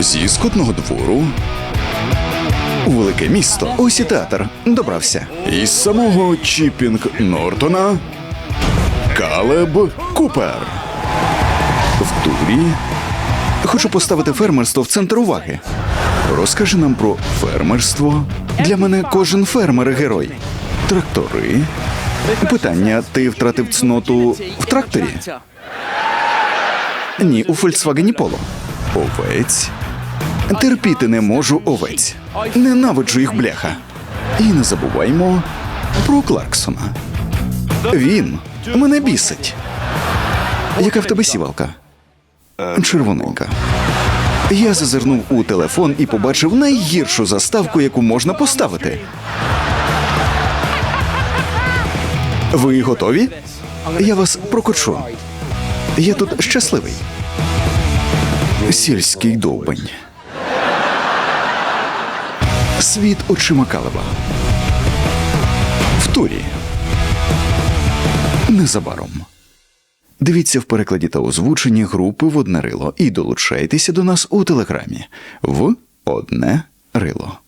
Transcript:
Зі скотного двору. У велике місто. Ось і театр. Добрався. Із самого Чіпінг Нортона. Калеб Купер. В турі. Хочу поставити фермерство в центр уваги. Розкажи нам про фермерство. Для мене кожен фермер герой. Трактори. Питання: ти втратив цноту в тракторі? Ні, у Volkswagen Polo. Овець. Терпіти не можу овець. Ненавиджу їх бляха. І не забуваймо про Кларксона. Він мене бісить. Яка в тебе сівалка? Червоненька. Я зазирнув у телефон і побачив найгіршу заставку, яку можна поставити. Ви готові? Я вас прокочу. Я тут щасливий. Сільський довбень. Світ очима Калеба. В турі. Незабаром. Дивіться в перекладі та озвученні групи в одне рило і долучайтеся до нас у телеграмі в одне рило.